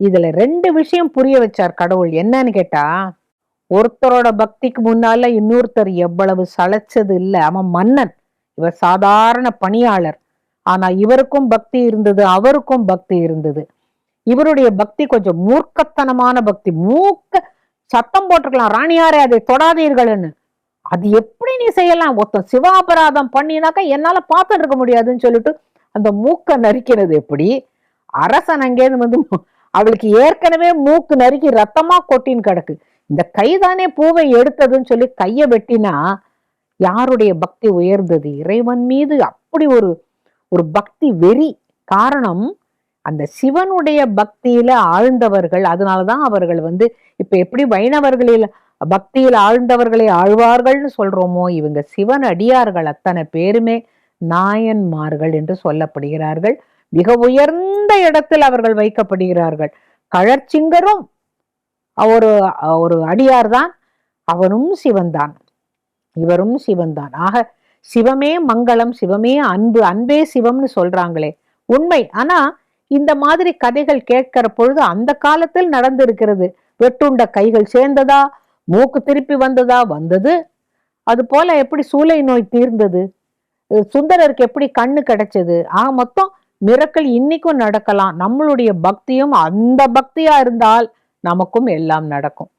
இதுல ரெண்டு விஷயம் புரிய வச்சார் கடவுள். என்னன்னு கேட்டா ஒருத்தரோட பக்திக்கு முன்னால இன்னொருத்தர் எவ்வளவு சளைச்சது இல்லை. அவன் மன்னன். இவர் சாதாரண பணியாளர். ஆனா இவருக்கும் பக்தி இருந்தது அவருக்கும் பக்தி இருந்தது. இவருடைய பக்தி கொஞ்சம் மூர்க்கத்தனமான பக்தி. மூக்க சத்தம் போட்டிருக்கலாம் ராணியாரே அதை தொடாதீர்கள்னு. அது எப்படி நீ செய்யலாம்? ஒருத்தன் சிவாபராதம் பண்ணினாக்கா என்னால பார்த்துட்டு இருக்க முடியாதுன்னு சொல்லிட்டு அந்த மூக்க நரிக்கிறது எப்படி? அரசன் அங்கேருந்து வந்து அவளுக்கு ஏற்கனவே மூக்கு நறுக்கி ரத்தமா கொட்டின்னு கிடக்கு. இந்த கைதானே பூவை எடுத்ததுன்னு சொல்லி கையை வெட்டினா யாருடைய பக்தி உயர்ந்தது? இறைவன் மீது அப்படி ஒரு ஒரு பக்தி வெறி. காரணம் அந்த சிவனுடைய பக்தியில ஆழ்ந்தவர்கள் அதனாலதான் அவர்கள் வந்து இப்ப எப்படி வைணவர்களில் பக்தியில் ஆழ்ந்தவர்களை ஆழ்வார்கள்னு சொல்றோமோ இவங்க சிவன் அடியார்கள் அத்தனை பேருமே நாயன்மார்கள் என்று சொல்லப்படுகிறார்கள். மிக உயர்ந்த இடத்தில் அவர்கள் வைக்கப்படுகிறார்கள். கழற்சிங்கரும் ஒரு ஒரு அடியார் தான் அவனும் சிவன்தான். இவரும் சிவன்தான். ஆக சிவமே மங்களம் சிவமே அன்பு அன்பே சிவம்னு சொல்றாங்களே. உண்மை. ஆனா இந்த மாதிரி கதைகள் கேட்கிற பொழுது அந்த காலத்தில் நடந்திருக்கிறது. வெட்டுண்ட கைகள் சேர்ந்ததா மூக்கு திருப்பி வந்ததா வந்தது. அது போல எப்படி சூளை நோய் தீர்ந்தது? சுந்தரருக்கு எப்படி கண்ணு கிடைச்சது? ஆக மொத்தம் மிரக்கல் இன்னைக்கும் நடக்கலாம். நம்மளுடைய பக்தியும் அந்த பக்தியா இருந்தால் நமக்கும் எல்லாம் நடக்கும்.